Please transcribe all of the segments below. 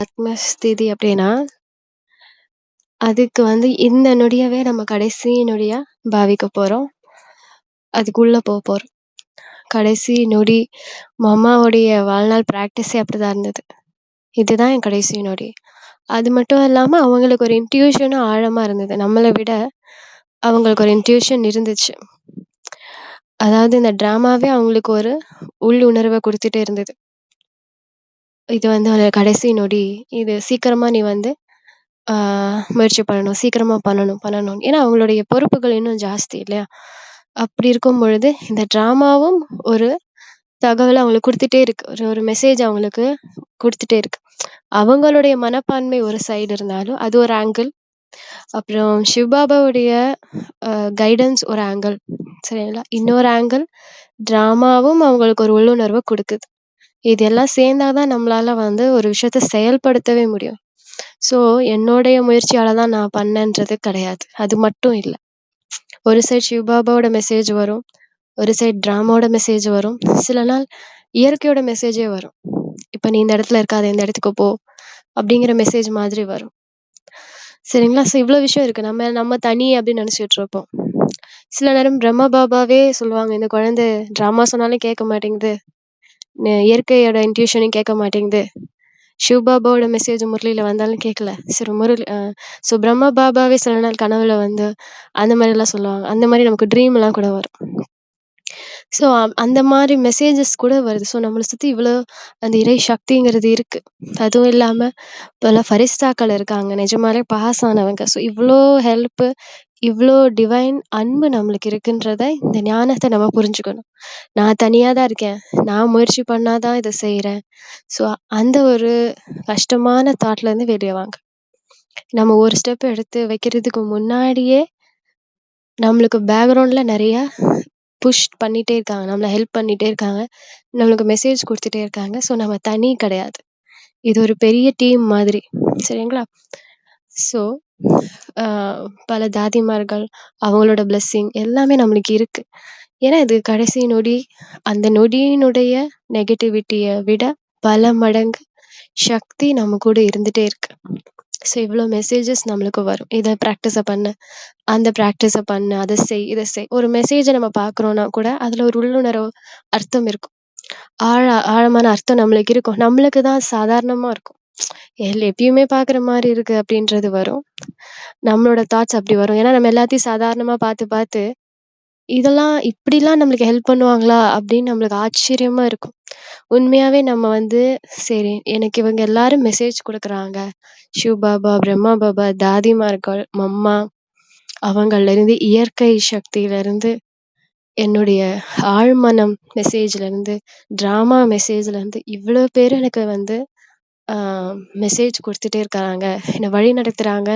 ஆத்மஸ்திதி அப்படின்னா அதுக்கு வந்து இந்த நொடியவே நம்ம கடைசி நொடியா பாவிக்க அதுக்குள்ளே போக போகிறோம் கடைசி நொடி மம்மாவுடைய வாழ்நாள் பிராக்டிஸே அப்படிதான் இருந்தது. இதுதான் என் கடைசி நொடி. அது மட்டும் இல்லாமல் அவங்களுக்கு ஒரு இன்ட்யூஷனும் ஆழமாக இருந்தது. நம்மளை விட அவங்களுக்கு ஒரு இன்ட்யூஷன் இருந்துச்சு. அதாவது இந்த ட்ராமாவே அவங்களுக்கு ஒரு உள்ளுணர்வை கொடுத்துட்டே இருந்தது. இது வந்து ஒரு கடைசி நொடி. இது சீக்கிரமா நீ வந்து முயற்சி பண்ணணும். சீக்கிரமா பண்ணணும், பண்ணணும். ஏன்னா அவங்களுடைய பொறுப்புகள் இன்னும் ஜாஸ்தி இல்லையா? அப்படி இருக்கும் பொழுது, இந்த ட்ராமாவும் ஒரு தகவலை அவங்களுக்கு கொடுத்துட்டே இருக்கு. ஒரு ஒரு மெசேஜ் அவங்களுக்கு கொடுத்துட்டே இருக்கு. அவங்களுடைய மனப்பான்மை ஒரு சைடு இருந்தாலும், அது ஒரு ஆங்கிள். அப்புறம் சிவ்பாபாவுடைய கைடன்ஸ் ஒரு ஆங்கிள். சரிங்களா? இன்னொரு ஆங்கிள் ட்ராமாவும் அவங்களுக்கு ஒரு உள்ளுணர்வை கொடுக்குது இது எல்லாம் சேர்ந்தா தான் நம்மளால வந்து ஒரு விஷயத்த செயல்படுத்தவே முடியும். ஸோ, என்னுடைய முயற்சியால் தான் நான் பண்ணேன்றது கிடையாது. அது மட்டும் இல்லை ஒரு சைடு சிவபாபாவோட மெசேஜ் வரும். ஒரு சைடு ட்ராமாவோட மெசேஜ் வரும். சில நாள் இயற்கையோட மெசேஜே வரும். இப்போ நீ இந்த இடத்துல இருக்காத, இந்த இடத்துக்கு போ. அப்படிங்கிற மெசேஜ் மாதிரி வரும். சரிங்களா? ஸோ இவ்வளோ விஷயம் இருக்கு. நம்ம நம்ம தனி அப்படின்னு நினச்சிட்டு இருப்போம். சில நேரம் பிரம்ம பாபாவே சொல்லுவாங்க, "இந்த குழந்தை ட்ராமா சொன்னாலும் கேட்க மாட்டேங்குது. இயற்கையோட இன்ட்யூஷனையும் கேட்க மாட்டேங்குது. சிவபாபாவோட மெசேஜ் முரளியில் வந்தாலும் கேட்கல." சரி முரளி ஸோ பிரம்ம பாபாவே சில நாள் கனவுல வந்து அந்த மாதிரிலாம் சொல்லுவாங்க. அந்த மாதிரி நமக்கு ட்ரீம்லாம் கூட வரும். ஸோ அந்த மாதிரி மெசேஜஸ் கூட வருது. ஸோ நம்மளை சுத்தி இவ்வளோ அந்த இறை சக்திங்கிறது இருக்கு. அதுவும் இல்லாம பல ஃபரிஸ்தாக்கள் இருக்காங்க. நிஜமாலே பாஸ் ஆனவங்க. ஸோ இவ்ளோ ஹெல்ப்பு, இவ்வளோ டிவைன் அன்பு நம்மளுக்கு இருக்குன்றத இந்த ஞானத்தை நம்ம புரிஞ்சுக்கணும். நான் தனியாக தான் இருக்கேன். நான் முயற்சி பண்ணால் தான் இதை செய்கிறேன் ஸோ அந்த ஒரு கஷ்டமான தாட்லேருந்து வெளியே வாங்க. நம்ம ஒரு ஸ்டெப் எடுத்து வைக்கிறதுக்கு முன்னாடியே நம்மளுக்கு பேக்ரவுண்டில் நிறையா புஷ் பண்ணிகிட்டே இருக்காங்க. நம்மளை ஹெல்ப் பண்ணிகிட்டே இருக்காங்க. நம்மளுக்கு மெசேஜ் கொடுத்துட்டே இருக்காங்க. ஸோ நம்ம தனி கிடையாது. இது ஒரு பெரிய டீம் மாதிரி. சரிங்களா? ஸோ பல தாதிமார்கள், அவங்களோட பிளெஸ்ஸிங் எல்லாமே நம்மளுக்கு இருக்கு. ஏன்னா இது கடைசி நொடி. அந்த நொடியினுடைய நெகட்டிவிட்டியை விட பல மடங்கு சக்தி நம்ம கூட இருந்துட்டே இருக்கு. ஸோ இவ்வளோ மெசேஜஸ் நம்மளுக்கு வரும். இத ப்ராக்டிஸை பண்ணு, அந்த ப்ராக்டிஸை பண்ணு, அதை செய், இத செய். ஒரு மெசேஜ நம்ம பார்க்குறோன்னா கூட அதுல ஒரு உள்ளுணர்வு அர்த்தம் இருக்கும். ஆழ ஆழமான அர்த்தம் நம்மளுக்கு இருக்கும். நம்மளுக்கு தான் சாதாரணமா இருக்கும். எல் எப்பயுமே பார்க்குற மாரி இருக்கு அப்படின்றது வரும். நம்மளோட தாட்ஸ் அப்படி வரும். ஏன்னா நம்ம எல்லாத்தையும் சாதாரணமா பார்த்து பார்த்து, இதெல்லாம் இப்படிலாம் நம்மளுக்கு ஹெல்ப் பண்ணுவாங்களா? அப்படின்னு நம்மளுக்கு ஆச்சரியமா இருக்கும். உண்மையாவே நம்ம வந்து சரி எனக்கு இவங்க எல்லாரும் மெசேஜ் குடுக்குறாங்க. சிவபாபா, பிரம்மா பாபா, தாதிமார்கள், மம்மா அவங்கள்லருந்து இயற்கை சக்தியிலேருந்து, என்னுடைய ஆழ்மனம் மெசேஜ்லேருந்து, ட்ராமா மெசேஜ்லேருந்து இவ்வளோ பேர் எனக்கு வந்து மெசேஜ் கொடுத்துட்டே இருக்கிறாங்க என்னை வழி நடத்துகிறாங்க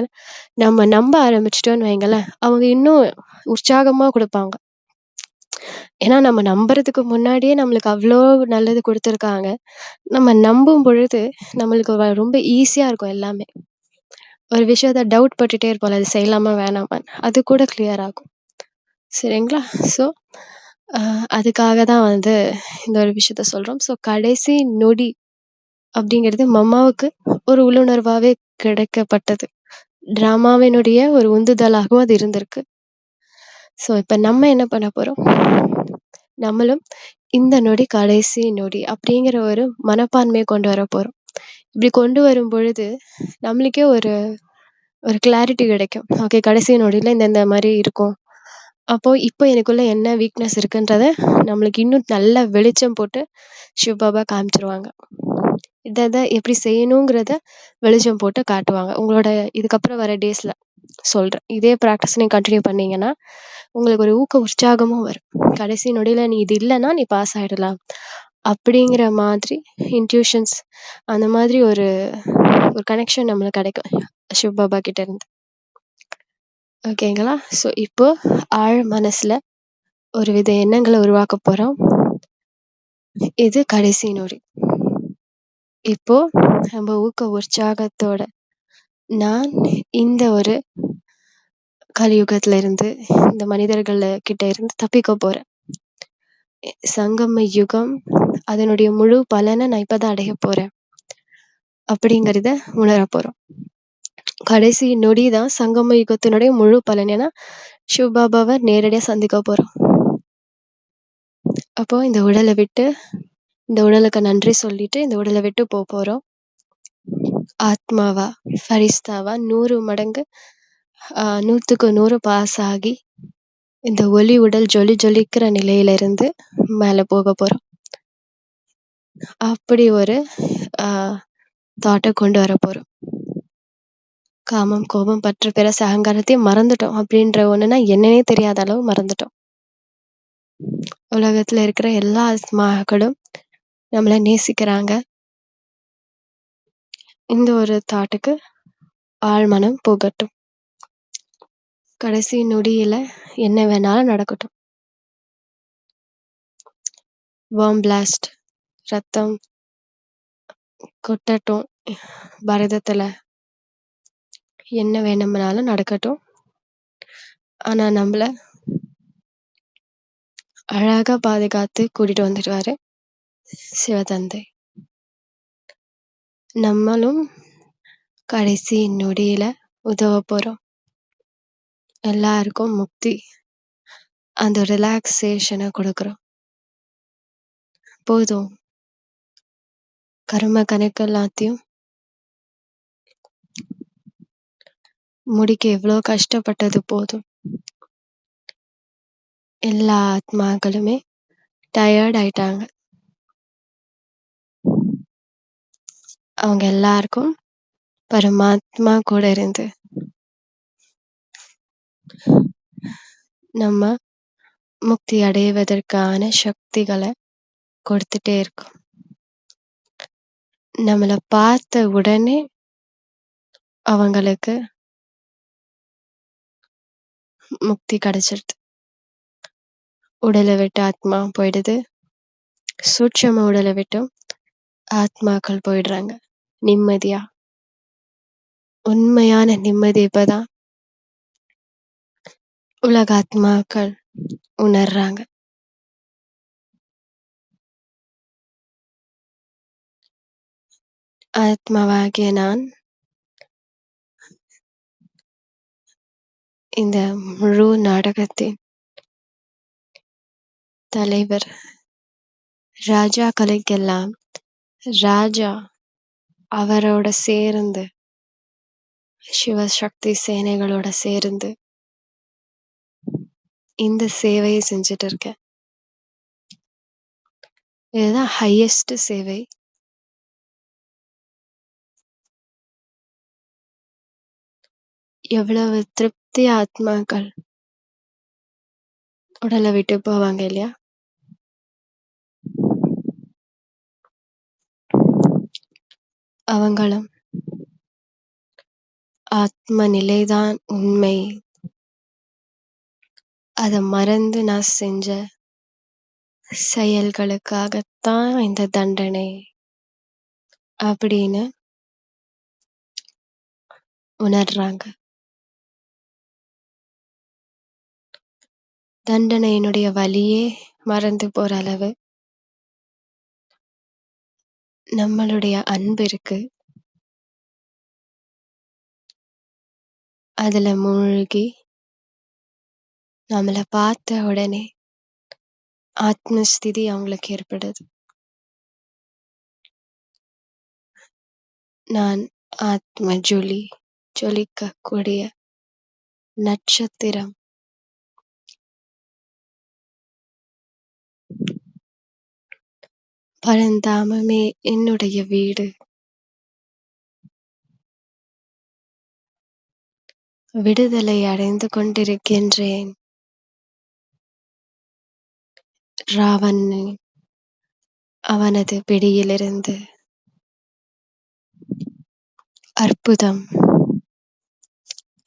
நம்ம நம்ப ஆரம்பிச்சிட்டோன்னு வைங்களேன், அவங்க இன்னும் உற்சாகமாக கொடுப்பாங்க ஏன்னா நம்ம நம்புறதுக்கு முன்னாடியே நம்மளுக்கு அவ்வளோ நல்லது கொடுத்துருக்காங்க நம்ம நம்பும் பொழுது நம்மளுக்கு ரொம்ப ஈஸியாக இருக்கும் எல்லாமே. ஒரு விஷயத்த டவுட் பட்டுட்டே இருப்போம்ல, அது செய்யலாமா? வேணாமான்னு. அது கூட கிளியர் ஆகும். சரிங்களா? ஸோ அதுக்காக தான் வந்து இந்த ஒரு விஷயத்த சொல்கிறோம் ஸோ கடைசி நொடி அப்படிங்கிறது மம்மாவுக்கு ஒரு உள்ளுணர்வாகவே கிடைக்கப்பட்டது. ட்ராமாவினுடைய ஒரு உந்துதலாகவும் அது இருந்திருக்கு. ஸோ இப்போ நம்ம என்ன பண்ண போகிறோம் நம்மளும் இந்த நொடி கடைசி நொடி அப்படிங்கிற ஒரு மனப்பான்மையை கொண்டு வர போகிறோம் இப்படி கொண்டு வரும் பொழுது, நம்மளுக்கே ஒரு ஒரு கிளாரிட்டி கிடைக்கும். ஓகே கடைசி நொடியில் இந்த இந்த இருக்கும். அப்போது இப்போ எனக்குள்ள என்ன வீக்னஸ் இருக்குன்றத நம்மளுக்கு இன்னும் நல்லா வெளிச்சம் போட்டு சிவபாபா காமிச்சிருவாங்க இதை இதை எப்படி செய்யணுங்கிறத வெளிச்சம் போட்டு காட்டுவாங்க. உங்களோட இதுக்கப்புறம் வர டேஸில் சொல்கிறேன் இதே ப்ராக்டிஸ் நீங்கள் கண்டினியூ பண்ணீங்கன்னா, உங்களுக்கு ஒரு ஊக்க உற்சாகமும் வரும். கடைசி நொடியில் நீ இது இல்லைன்னா நீ பாஸ் ஆகிடலாம் அப்படிங்கிற மாதிரி இன்ட்யூஷன்ஸ் அந்த மாதிரி ஒரு ஒரு கனெக்ஷன் நம்மளுக்கு கிடைக்கும். சிவபாபா பாபா கிட்டேருந்து ஓகேங்களா? ஸோ இப்போ ஆழ் மனசில் ஒரு வித எண்ணங்களை உருவாக்க போகிறோம் இது கடைசி நொடி. இப்போ நம்ம ஊக்க உற்சாகத்தோட, நான் இந்த ஒரு கலியுகத்துல இருந்து, இந்த மனிதர்கள கிட்ட இருந்து தப்பிக்க போறேன். சங்கம யுகம், அதனுடைய முழு பலனை நான் இப்பதான் அடைய போறேன். அப்படிங்கிறத உணரப் போறோம். கடைசி நொடி தான் சங்கம யுகத்தினுடைய முழு பலன். ஏன்னா, சிவபாபாவை நேரடியா சந்திக்க போறோம். அப்போ இந்த உடலை விட்டு இந்த உடலுக்கு நன்றி சொல்லிட்டு இந்த உடலை விட்டு போக போறோம் ஆத்மாவா, ஃபரிஸ்தாவா நூறு மடங்கு நூற்றுக்கு நூறு பாஸ் ஆகி, இந்த ஒளி உடல் ஜொலி ஜொலிக்கிற நிலையிலிருந்து மேல போக போறோம். அப்படி ஒரு தாட்டை கொண்டு வர போகிறோம் காமம், கோபம், பற்று, பிறசு அகங்காரத்தையும் மறந்துட்டோம். அப்படின்ற ஒண்ணுன்னா என்னன்னே தெரியாத அளவு மறந்துட்டோம். உலகத்துல இருக்கிற எல்லா ஆத்மாக்களும் நம்மள நேசிக்கிறாங்க. இந்த ஒரு தாட்டுக்கு ஆழ்மனம் போகட்டும். கடைசி நொடியில என்ன வேணாலும் நடக்கட்டும். பாம் பிளாஸ்ட் ரத்தம் கொட்டட்டும் பரதத்துல என்ன வேணும்னாலும் நடக்கட்டும். ஆனா நம்மள அழகா பாதுகாத்து கூட்டிட்டு வந்துடுவாரு சிவதந்தை. நம்மளும் கடைசி நொடியில உதவ போறோம். எல்லாருக்கும் முக்தி அந்த ரிலாக்ஸேஷனை கொடுக்குறோம் போதும். கரும கணக்கு எல்லாத்தையும் முடிக்க எவ்வளோ கஷ்டப்பட்டது போதும். எல்லா ஆத்மாக்களுமே டயர்ட் ஆயிட்டாங்க. அவங்க எல்லாருக்கும் பரமாத்மா கூட இருந்து நம்ம முக்தி அடைவதற்கான சக்திகளை கொடுத்துட்டே இருக்கும் நம்மள பார்த்த உடனே அவங்களுக்கு முக்தி கிடைச்சிருது. உடலை விட்டு ஆத்மா போயிடுது. சூட்சம உடலை விட்டும் ஆத்மாக்கள் போயிடுறாங்க. நிம்மதியா. உண்மையான நிம்மதி இப்பதான் உலக ஆத்மாக்கள் உணர்றாங்க. ஆத்மாவாகிய நான் இந்த முழு நாடகத்தின் தலைவர். ராஜாக்களுக்கெல்லாம் ராஜா. அவரோட சேர்ந்து சிவசக்தி சேனைகளோட சேர்ந்து இந்த சேவைய செஞ்சுட்டு இருக்கேன். இதுதான் ஹையஸ்ட் சேவை. எவ்வளவு திருப்தி ஆத்மாக்கள் உடல விட்டு போவாங்க இல்லையா? அவங்களும் ஆத்ம நிலைதான் உண்மை. அதை மறந்து நான் செஞ்ச செயல்களுக்காகத்தான் இந்த தண்டனை. அப்படின்னு உணர்றாங்க. தண்டனையினுடைய வழியே மறந்து போற அளவு நம்மளுடைய அன்பு இருக்கு. அதுல மூழ்கி நம்மள பார்த்த உடனே ஆத்மஸ்திதி அவங்களுக்கு ஏற்படுது. நான் ஆத்ம ஜொலி ஜொலிக்கக்கூடிய நட்சத்திரம். பரந்தாமமே என்னுடைய வீடு. விடுதலை அடைந்து கொண்டிருக்கின்றேன். ராவணன் அவனது பிடியிலிருந்து அற்புதம்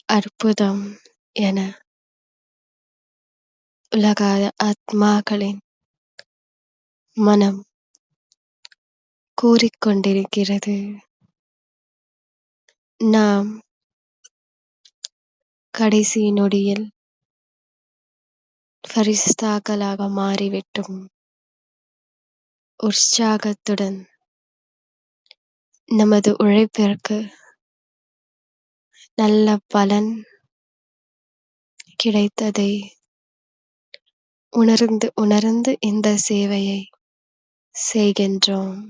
அற்புதம் என உலக ஆத்மாக்களின் மனம் கூறிக்கொண்டிருக்கிறது. நாம் கடைசி நொடியில் ஃபரிஸ்தாக்களாக மாறிவிட்டோம். உற்சாகத்துடன் நமது உழைப்பிற்கு நல்ல பலன் கிடைத்ததை உணர்ந்து உணர்ந்து இந்த சேவையை செய்கின்றோம்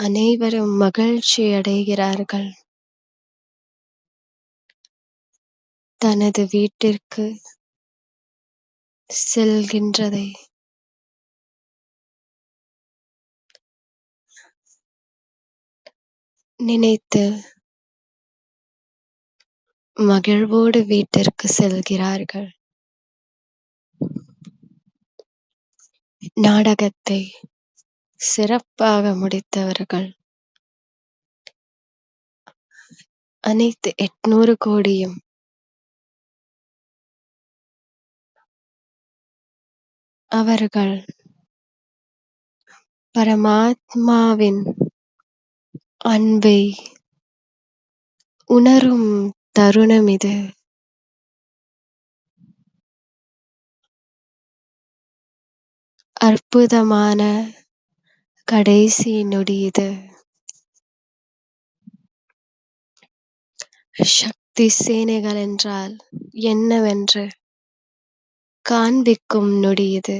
அனைவரும் மகிழ்ச்சி அடைகிறார்கள். தனது வீட்டிற்கு செல்கின்றதை நினைத்து மகிழ்வோடு வீட்டிற்கு செல்கிறார்கள். நாடகத்தை சிறப்பாக முடித்தவர்கள். அனைத்து எட்நூறு கோடியும் அவர்கள் பரமாத்மாவின் அன்பை உணரும் தருணம் இது. அற்புதமான கடைசி நொடி இது. சக்தி சேனைகள் என்றால் என்னவென்று காண்பிக்கும் நொடி இது.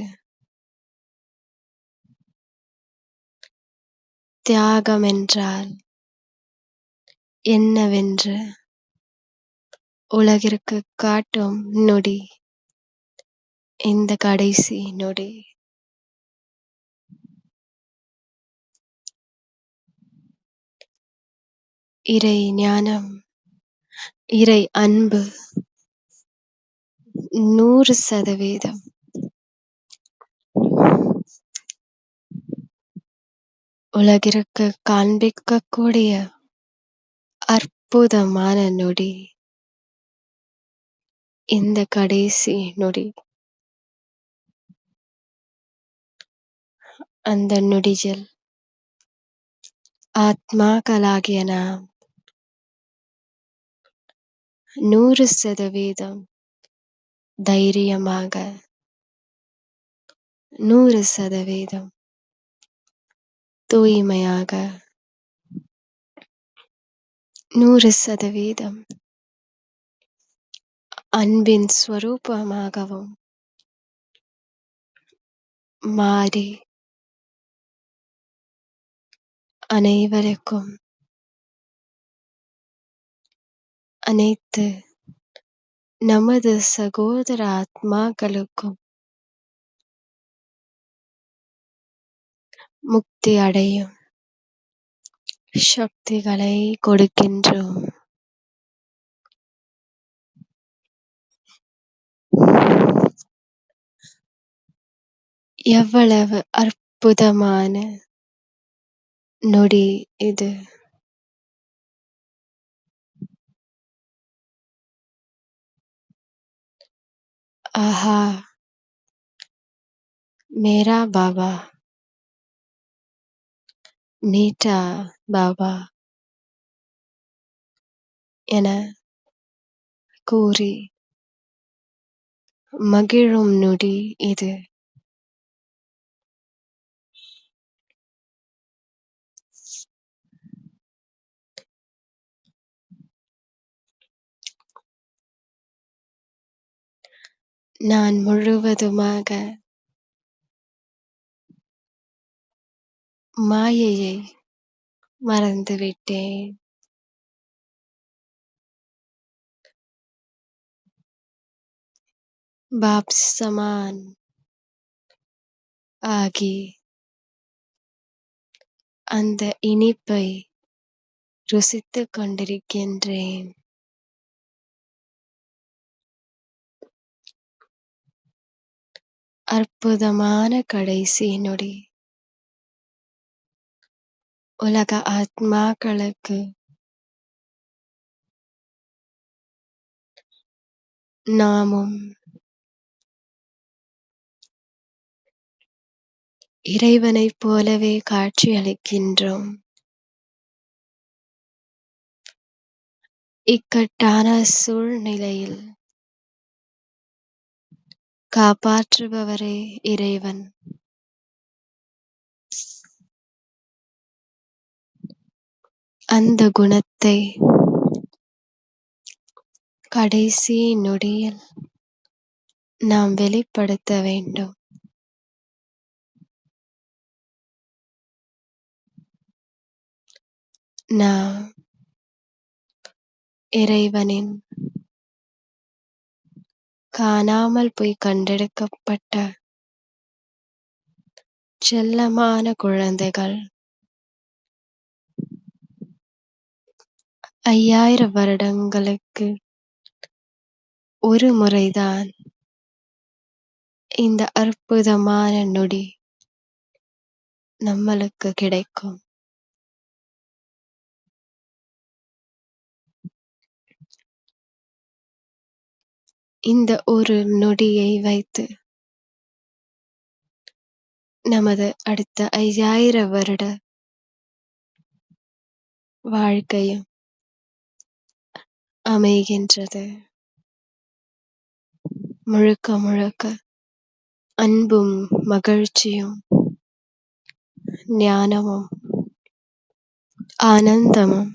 தியாகம் என்றால் என்னவென்று உலகிற்கு காட்டும் நொடி. இந்த கடைசி நொடி. இறை ஞானம் இறை அன்பு நூறு சதவீதம். உலகிற்கு காண்பிக்கக்கூடிய அற்புதமான நொடி இந்த கடைசி நொடி. அந்த நொடியில் ஆத்மாக்களாகிய நாம் நூறு சதவீதம் தைரியமாக. நூறு சதவீதம் தூய்மையாக. நூறு சதவீதம் அன்பின் ஸ்வரூபமாகவும் மாறி அனைவருக்கும் அனைத்து நமது சகோதர ஆத்மாக்களுக்கும் முக்தி அடையும். சக்திகளை கொடுக்கின்றோம். எவ்வளவு அற்புதமான நொடி இது. ஆஹா மேரா பாபா நீட்டா பாபா என கூறி மகிழும் நொடி இது நான் முழுவதுமாக மாயையை மறந்துவிட்டேன். பாப் சமான் ஆகி அந்த இனிப்பை ருசித்துக் கொண்டிருக்கின்றேன். அற்புதமான கடைசி நொடி. உலக ஆத்மாக்களுக்கு நாமும் இறைவனைப் போலவே காட்சியளிக்கின்றோம். இக்கட்டான சூழ்நிலையில் காப்பாற்றுபவரே இறைவன். அந்த குணத்தை கடைசி நொடியில் நாம் வெளிப்படுத்த வேண்டும். நாம் இறைவனின் காணாமல் போய் கண்டெடுக்கப்பட்ட செல்லமான குழந்தைகள். ஐயாயிரம் வருடங்களுக்கு ஒரு முறைதான் இந்த அற்புதமான நொடி நம்மளுக்கு கிடைக்கும். இந்த ஒரு நொடியை வைத்து நமது அடுத்த ஐயாயிர வருட வாழ்க்கையும் அமைகின்றது. முழுக்க முழுக்க அன்பும் மகிழ்ச்சியும் ஞானமும் ஆனந்தமும்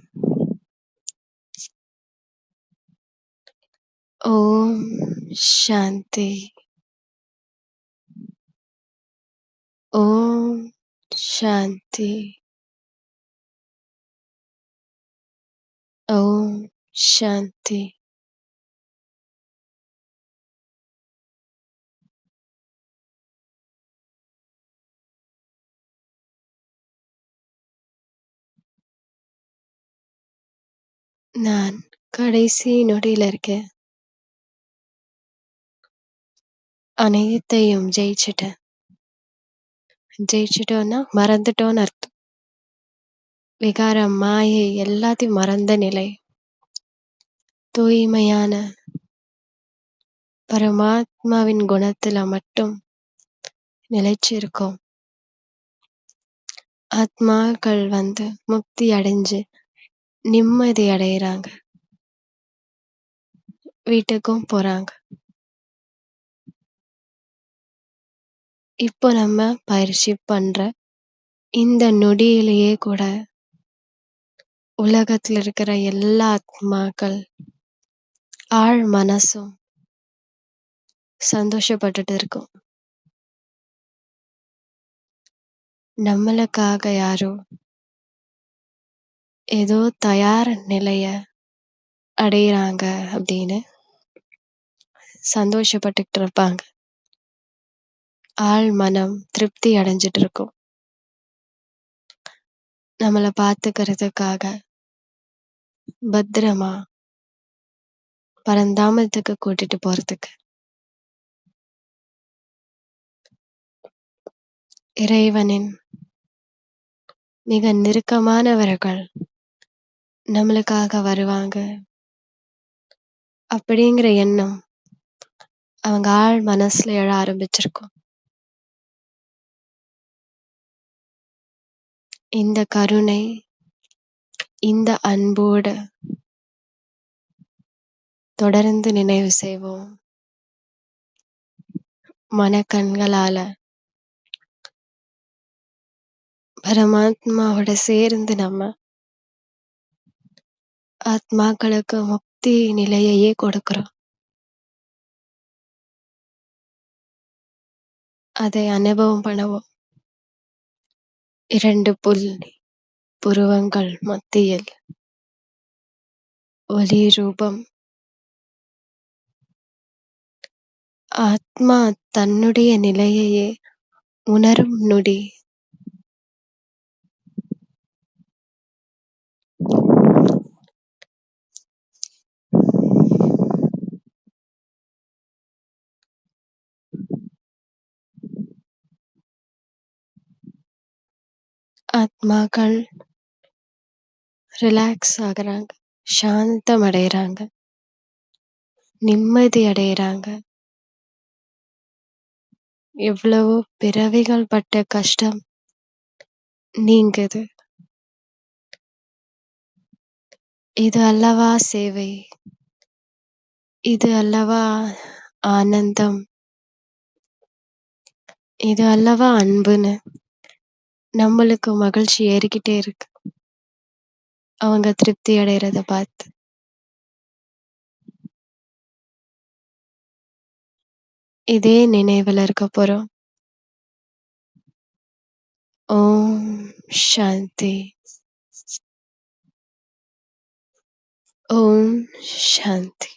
ஓம் சாந்தி ஓம் சாந்தி ஓம் சாந்தி நான் கடைசி நொடியில இருக்கேன். அனைத்தையும் ஜெயிச்சுட்டேன் ஜெயிச்சிட்டோம்னா மறந்துட்டோம்னு அர்த்தம். விகாரம் மாயை எல்லாத்தையும் மறந்த நிலை. தூய்மையான பரமாத்மாவின் குணத்துல மட்டும் நிலைச்சிருக்கோம். ஆத்மாக்கள் வந்து முக்தி அடைஞ்சு நிம்மதி அடையிறாங்க. வீட்டுக்கும் போறாங்க. இப்போ நம்ம பயிற்சி பண்ற இந்த நொடியிலேயே கூட உலகத்துல இருக்கிற எல்லா ஆத்மாக்கள் ஆழ் மனசும் சந்தோஷப்பட்டுட்டு இருக்கும். நம்மளுக்காக யாரோ ஏதோ தயார் நிலைய அடையிறாங்க அப்படின்னு சந்தோஷப்பட்டுட்டு இருப்பாங்க. ஆழ் மனம் திருப்தி அடைஞ்சிட்டு இருக்கும் நம்மள பார்த்துக்கிறதுக்காக பத்திரமா பரந்தாமத்துக்கு கூட்டிட்டு போறதுக்கு. இறைவனின் மிக நெருக்கமானவர்கள் நம்மளுக்காக வருவாங்க. அப்படிங்கிற எண்ணம் அவங்க ஆழ் மனசுல எழ ஆரம்பிச்சிருக்கும். இந்த கருணை இந்த அன்போட தொடர்ந்து நினைவு செய்வோம். மனக்கண்களால பரமாத்மாவோட சேர்ந்து நம்ம ஆத்மாக்களுக்கு முக்தி நிலையையே கொடுக்கிறோம். அதை அனுபவம் பண்ணுவோம். இரண்டு புள்ளி புருவங்கள் மத்தியில். ஒளி ரூபம். ஆத்மா தன்னுடைய நிலையையே உணரும் நொடி ஆத்மாக்கள் ரிலாக்ஸ் ஆகுறாங்க. சாந்தம் அடைகிறாங்க நிம்மதி அடைகிறாங்க எவ்வளவோ பிறவிகள் பட்ட கஷ்டம் நீங்குது. இது அல்லவா சேவை? இது அல்லவா ஆனந்தம்? இது அல்லவா அன்புன்னு. நம்மளுக்கு மகிழ்ச்சி ஏறிக்கிட்டே இருக்கு. அவங்க திருப்தி அடையிறத பார்த்து. இதே நினைவுல இருக்க போறோம். ஓம் சாந்தி. ஓம் சாந்தி.